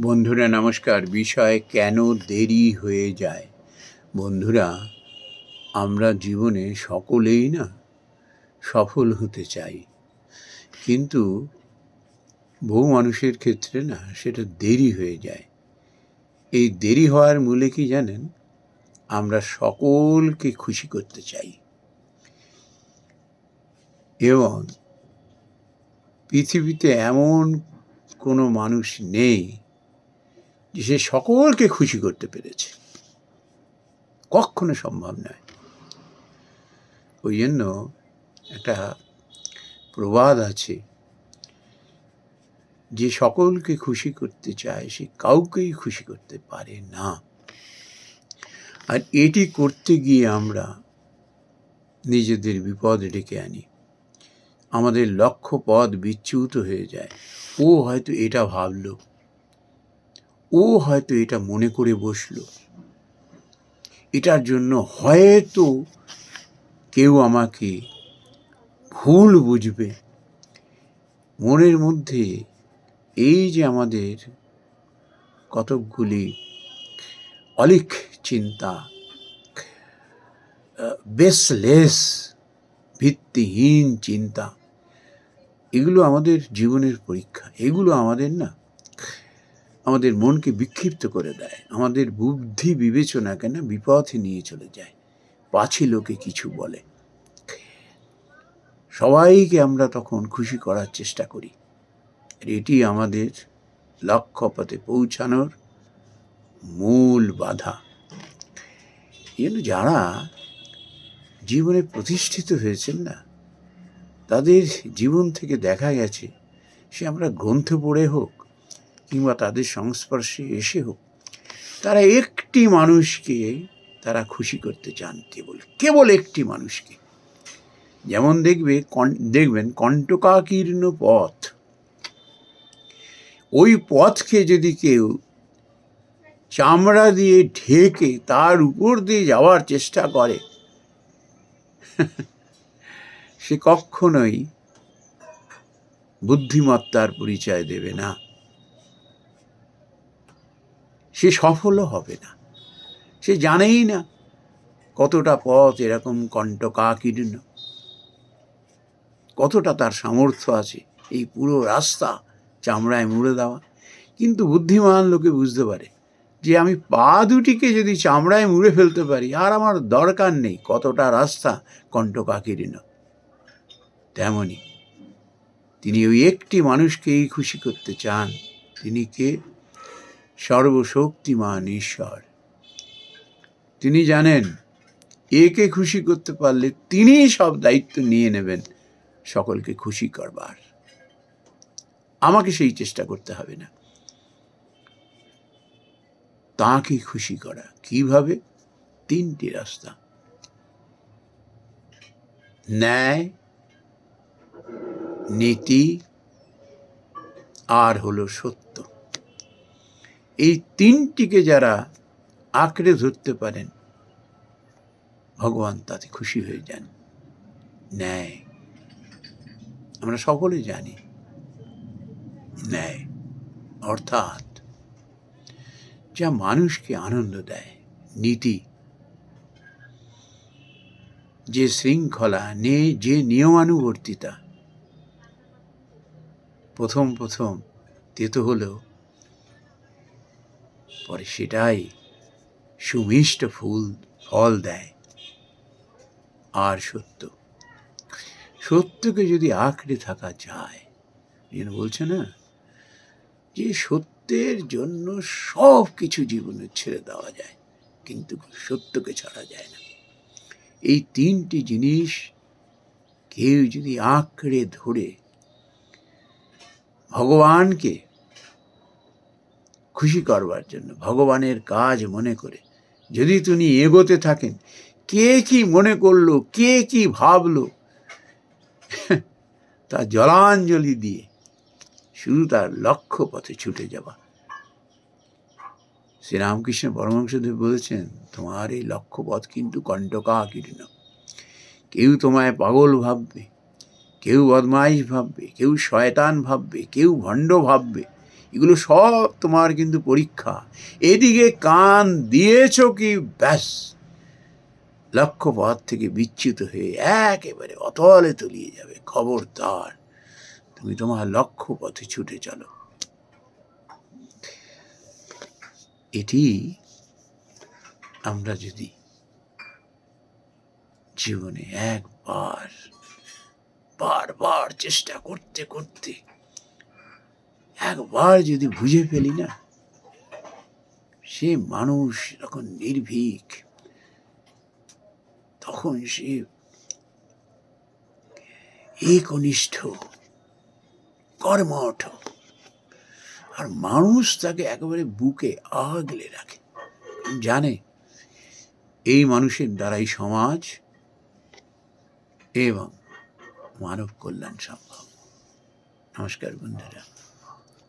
বন্ধুরা, নমস্কার। বিষয় কেন দেরি হয়ে যায়? বন্ধুরা, আমরা জীবনে সকলেই না সফল হতে চাই। কিন্তু বহু মানুষের ক্ষেত্রে না সেটা দেরি হয়ে যায়। এই দেরি হওয়ার মূলে কি জানেন? আমরা সকলকে খুশি করতে চাই। এবং পৃথিবীতে এমন কোনো মানুষ নেই যে সে সকলকে খুশি করতে পেরেছে। কখনো সম্ভব নয়। ওই জন্য একটা প্রবাদ আছে। যে সকলকে খুশি করতে চায়, সে কাউকেই খুশি করতে পারে না। আর এটি করতে গিয়ে আমরা নিজেদের বিপদ ডেকে আনি। আমাদের লক্ষ্য পথ বিচ্যুত হয়ে যায়। ও হয়তো এটা ভাবলো। ও হয়তো এটা মনে করে বসল। এটার জন্য হয়তো কেউ আমাকে ভুল বুঝবে। মনের মধ্যে এই যে আমাদের কতকগুলি অলিক চিন্তা বেসলেস ভিত্তিহীন চিন্তা, এগুলো আমাদের জীবনের পরীক্ষা। এগুলো আমাদের না আমাদের মনকে বিক্ষিপ্ত করে দেয়। আমাদের বুদ্ধি বিবেচনাকে না বিপথে নিয়ে চলে যায়। পাছি লোকে কিছু বলে। সবাইকে আমরা তখন খুশি করার চেষ্টা করি। এটি আমাদের লক্ষ্যপথে পৌঁছানোর মূল বাধা। এই যারা জীবনে প্রতিষ্ঠিত হয়েছেন না, তাদের জীবন থেকে দেখা গেছে, সে আমরা গ্রন্থ পড়ে হোক কিংবা তাদের সংস্পর্শে এসে হোক, তারা একটি মানুষকে তারা খুশি করতে চান কেবল কেবল একটি মানুষকে। যেমন দেখবে দেখবেন কণ্টকাকীর্ণ পথ। ওই পথকে যদি কেউ চামড়া দিয়ে ঢেকে তার উপর দিয়ে যাওয়ার চেষ্টা করে, সে কখনোই বুদ্ধিমত্তার পরিচয় দেবে না। সে সফলও হবে না। সে জানেই না কতটা পথ এরকম কণ্টকাকীর্ণ। কতটা তার সামর্থ্য আছে এই পুরো রাস্তা চামড়ায় মুড়ে দেওয়া। কিন্তু বুদ্ধিমান লোকে বুঝতে পারে যে আমি পা দুটিকে যদি চামড়ায় মুড়ে ফেলতে পারি আর আমার দরকার নেই কতটা রাস্তা কণ্টকাকীর্ণ। তেমনি তিনি ওই একটি মানুষকেই খুশি করতে চান। তিনি কে? সর্বশক্তিমান ঈশ্বর। তিনি জানেন, একে খুশি করতে পারলে তিনি সব দায়িত্ব নিয়ে নেবেন, সকলকে খুশি করবার। আমাকে সেই চেষ্টা করতে হবে না। তাকে খুশি করা কীভাবে? তিনটি রাস্তা। ন্যায়, নীতি, আর হলো সত্য। এই তিনটিকে যারা আঁকড়ে ধরতে পারেন, ভগবান তাতে খুশি হয়ে যান। ন্যায়। আমরা সকলে জানি, ন্যায় অর্থাৎ যা মানুষকে আনন্দ দেয়, নীতি, যে শৃঙ্খলা, নে, যে নিয়মানুবর্তিতা, প্রথম প্রথম তেতো হলেও পরে সেটাই সুমিষ্ট ফুল, ফল দেয়। আর সত্য, সত্যকে যদি আঁকড়ে থাকা যায়, যেন বলছে না, যে সত্যের জন্য সব কিছু জীবনে ছেড়ে দেওয়া যায়, কিন্তু সত্যকে ছাড়া যায় না। এই তিনটি জিনিস কেউ যদি আঁকড়ে ধরে, ভগবানকে খুশি করবার জন্য, ভগবানের কাজ মনে করে। যদি তিনি এগোতে থাকেন, কে কি মনে করল, কে কি ভাবলো, তা জলাঞ্জলি দিয়ে শুধু তার লক্ষ্য পথে ছুটে যাওয়া। শ্রীরামকৃষ্ণ পরমহংসদেব বলেছেন, তোমার এই লক্ষ্যপথ কিন্তু কণ্টকাকীর্ণ। কেউ তোমায় পাগল ভাববে, কেউ বদমাইশ ভাববে, কেউ শয়তান ভাববে, কেউ ভণ্ড ভাববে এগুলো সব তোমার কিন্তু পরীক্ষা। এদিকে কান দিয়েছ কি? ব্যাস। লক্ষ্যপথ থেকে বিচ্যুত হয়ে একেবারে অতলে তলিয়ে যাবে, খবরদার। তুমি তোমার লক্ষ্য পথে ছুটে চলো। এটি আমরা যদি জীবনে একবার, বারবার চেষ্টা করতে করতে একবার যদি বুঝে ফেলি না, সে মানুষ যখন নির্ভীক, তখন সে একনিষ্ঠ, কর্মঠ, আর মানুষ তাকে একেবারে বুকে আগলে রাখে। জানে, এই মানুষের দ্বারাই সমাজ এবং মানব কল্যাণ সম্ভব। নমস্কার বন্ধুরা।